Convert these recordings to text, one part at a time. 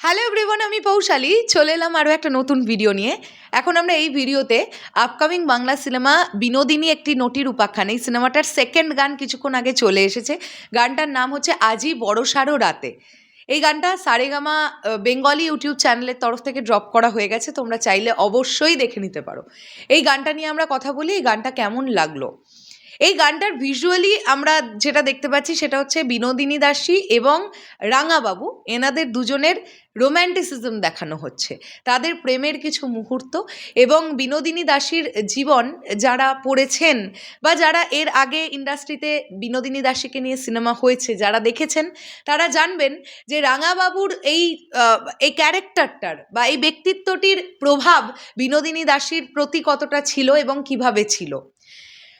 Hello everyone আমি পৌশালী। চলে এলাম আরও একটা নতুন ভিডিও নিয়ে। এখন আমরা এই ভিডিওতে আপকামিং বাংলা সিনেমা বিনোদিনী একটি নটির উপাখ্যান এই সিনেমাটার সেকেন্ড গান কিছুক্ষণ আগে চলে এসেছে। গানটার নাম হচ্ছে আজই বড়সারো রাতে। এই গানটা সারেগামা বেঙ্গলি ইউটিউব চ্যানেলের তরফ থেকে ড্রপ করা হয়ে গেছে। তোমরা চাইলে অবশ্যই দেখে নিতে পারো। এই গানটা নিয়ে আমরা কথা বলি। এই গানটা কেমন লাগল? এই গানটার ভিজুয়ালি আমরা যেটা দেখতে পাচ্ছি সেটা হচ্ছে বিনোদিনী দাসী এবং রাঙাবাবু। এনাদের দুজনের রোম্যান্টিসিজম দেখানো হচ্ছে। তাদের প্রেমের কিছু মুহূর্ত এবং বিনোদিনী দাসীর জীবন যারা পড়েছেন বা যারা এর আগে ইন্ডাস্ট্রিতে বিনোদিনী দাসীকে নিয়ে সিনেমা হয়েছে, যারা দেখেছেন, তারা জানবেন যে রাঙাবাবুর এই এই ক্যারেক্টারটার বা এই ব্যক্তিত্বটির প্রভাব বিনোদিনী দাসীর প্রতি কতটা ছিল এবং কীভাবে ছিল।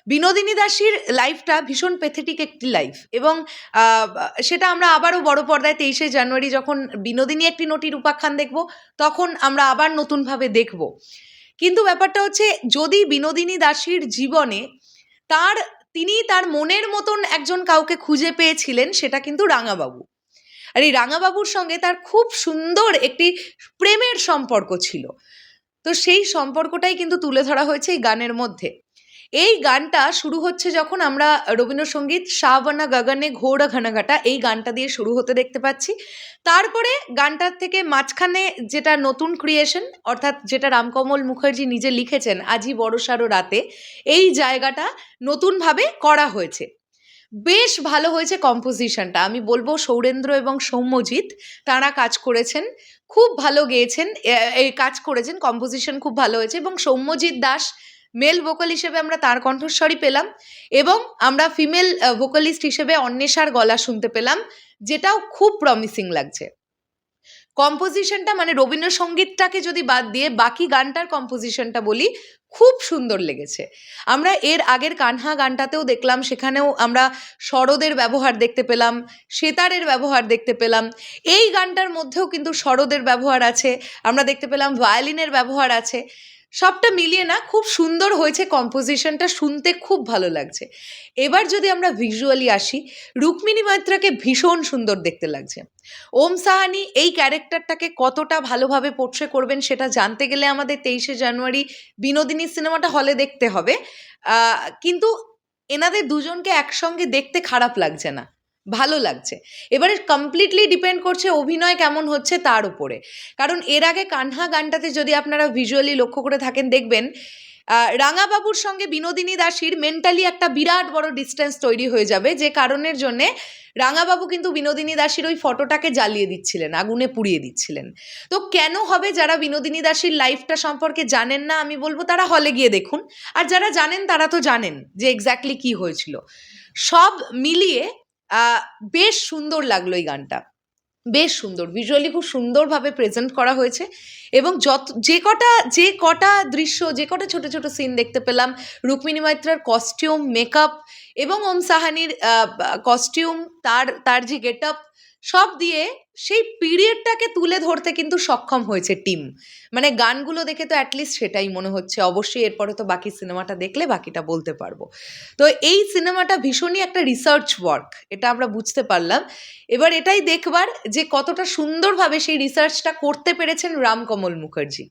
বিনোদিনী দাসীর লাইফটা ভীষণ পেথেটিক একটি লাইফ এবং সেটা আমরা আবারও বড় পর্দায় তেইশে জানুয়ারি যখন বিনোদিনী একটি নটির উপাখ্যান দেখব, তখন আমরা আবার নতুনভাবে দেখব। কিন্তু ব্যাপারটা হচ্ছে, যদি বিনোদিনী দাসীর জীবনে তার, তিনি তার মনের মতন একজন কাউকে খুঁজে পেয়েছিলেন, সেটা কিন্তু রাঙাবাবু। আর এই রাঙাবাবুর সঙ্গে তার খুব সুন্দর একটি প্রেমের সম্পর্ক ছিল। তো সেই সম্পর্কটাই কিন্তু তুলে ধরা হয়েছে এই গানের মধ্যে। এই গানটা শুরু হচ্ছে যখন আমরা রবীন্দ্রসঙ্গীত শাহবানা গগনে ঘোড়া ঘনাঘাটা এই গানটা দিয়ে শুরু হতে দেখতে পাচ্ছি। তারপরে গানটার থেকে মাঝখানে যেটা নতুন ক্রিয়েশন অর্থাৎ যেটা রামকমল মুখার্জি নিজে লিখেছেন আজই বড়সারো রাতে এই জায়গাটা নতুনভাবে করা হয়েছে। বেশ ভালো হয়েছে কম্পোজিশনটা আমি বলব সৌরেন্দ্র এবং সৌম্যজিৎ, তারা কাজ করেছেন, খুব ভালো গেয়েছেন এই কাজ করেছেন কম্পোজিশন খুব ভালো হয়েছে এবং সৌম্যজিৎ দাস মেল ভোকাল হিসেবে আমরা তার কণ্ঠস্বরই পেলাম এবং আমরা ফিমেল ভোকালিস্ট হিসেবে অন্বেষার গলা শুনতে পেলাম, যেটাও খুব প্রমিসিং লাগছে। কম্পোজিশনটা মানে রবীন্দ্রসঙ্গীতটাকে যদি বাদ দিয়ে বাকি গানটার কম্পোজিশনটা বলি, খুব সুন্দর লেগেছে। আমরা এর আগের কানহা গানটাতেও দেখলাম, সেখানেও আমরা সরোদের ব্যবহার দেখতে পেলাম, সেতারের ব্যবহার দেখতে পেলাম। এই গানটার মধ্যেও কিন্তু সরোদের ব্যবহার আছে, আমরা দেখতে পেলাম ভায়োলিনের ব্যবহার আছে। সবটা মিলিয়ে না খুব সুন্দর হয়েছে কম্পোজিশনটা শুনতে খুব ভালো লাগছে। এবার যদি আমরা ভিজুয়ালি আসি, রুক্মিণী মৈত্রাকে ভীষণ সুন্দর দেখতে লাগছে। ওম সাহানি এই ক্যারেক্টারটাকে কতটা ভালোভাবে পোট্রে করবেন সেটা জানতে গেলে আমাদের তেইশে জানুয়ারি বিনোদিনী সিনেমাটা হলে দেখতে হবে। কিন্তু এনাদের দুজনকে একসঙ্গে দেখতে খারাপ লাগছে না। ভালো লাগছে। এবারে কমপ্লিটলি ডিপেন্ড করছে অভিনয় কেমন হচ্ছে তার উপরে। কারণ এর আগে কানহা গানটাতে যদি আপনারা ভিজুয়ালি লক্ষ্য করে থাকেন, দেখবেন রাঙাবাবুর সঙ্গে বিনোদিনী দাসীর মেন্টালি একটা বিরাট বড় ডিস্টেন্স তৈরি হয়ে যাবে, যে কারণের জন্যে রাঙাবাবু কিন্তু বিনোদিনী দাসীর ওই ফটোটাকে জ্বালিয়ে দিচ্ছিলেন, আগুনে পুড়িয়ে দিচ্ছিলেন। তো কেন হবে যারা বিনোদিনী দাসীর লাইফটা সম্পর্কে জানেন না, আমি বলব তারা হলে গিয়ে দেখুন। আর যারা জানেন, তারা তো জানেন যে এক্স্যাক্টলি কি হয়েছিল। সব মিলিয়ে বেশ সুন্দর লাগল এই গানটা। বেশ সুন্দর। ভিজুয়ালি খুব সুন্দরভাবে প্রেজেন্ট করা হয়েছে এবং যত, যে কটা যে কটা দৃশ্য, যে কটা ছোট ছোট সিন দেখতে পেলাম, রুক্মিণী মাইত্রার কস্টিউম মেকআপ এবং ওম সাহানির কস্টিউম তার তার যে গেট আপ সব দিয়ে সেই পিরিয়ডটাকে তুলে ধরতে কিন্তু সক্ষম হয়েছে টিম মানে গানগুলো দেখে তো অ্যাটলিস্ট সেটাই মনে হচ্ছে। অবশ্যই এরপরে তো বাকি সিনেমাটা দেখলে বাকিটা বলতে পারব। তো এই সিনেমাটা ভীষণই একটা রিসার্চ ওয়ার্ক এটা আমরা বুঝতে পারলাম। এবার এটাই দেখবার যে কতটা সুন্দরভাবে সেই রিসার্চটা করতে পেরেছেন রামকমল মুখার্জি।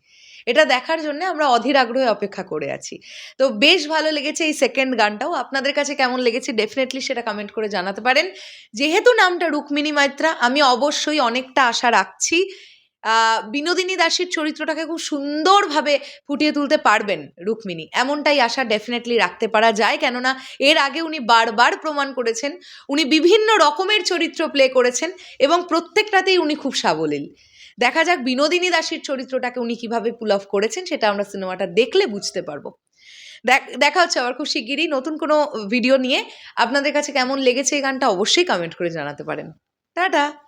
এটা দেখার জন্য আমরা অধীর আগ্রহে অপেক্ষা করে আছি। তো বেশ ভালো লেগেছে এই সেকেন্ড গানটাও। আপনাদের কাছে কেমন লেগেছে? ডেফিনেটলি সেটা কমেন্ট করে জানাতে পারেন। যেহেতু নামটা রুক্মিণী মাইত্রা, আমি অবশ্যই অনেকটা আশা রাখছি। বিনোদিনী দাসীর চরিত্রটাকে খুব সুন্দরভাবে ফুটিয়ে তুলতে পারবেন রুক্মিণী। এমনটাই আশা ডেফিনেটলি রাখতে পারা যায়। কেননা, এর আগে উনি বারবার প্রমাণ করেছেন, উনি বিভিন্ন রকমের চরিত্র প্লে করেছেন এবং প্রত্যেকটাতেই উনি খুব সাবলীল। দেখা যাক বিনোদিনী দাসীর চরিত্রটাকে উনি কীভাবে পুল অফ করেছেন, সেটা আমরা সিনেমাটা দেখলে বুঝতে পারব। দেখ- দেখা হচ্ছে আবার খুব শিগগিরই নতুন কোনো ভিডিও নিয়ে। আপনাদের কাছে কেমন লেগেছে এই গানটা অবশ্যই কমেন্ট করে জানাতে পারেন। টাটা!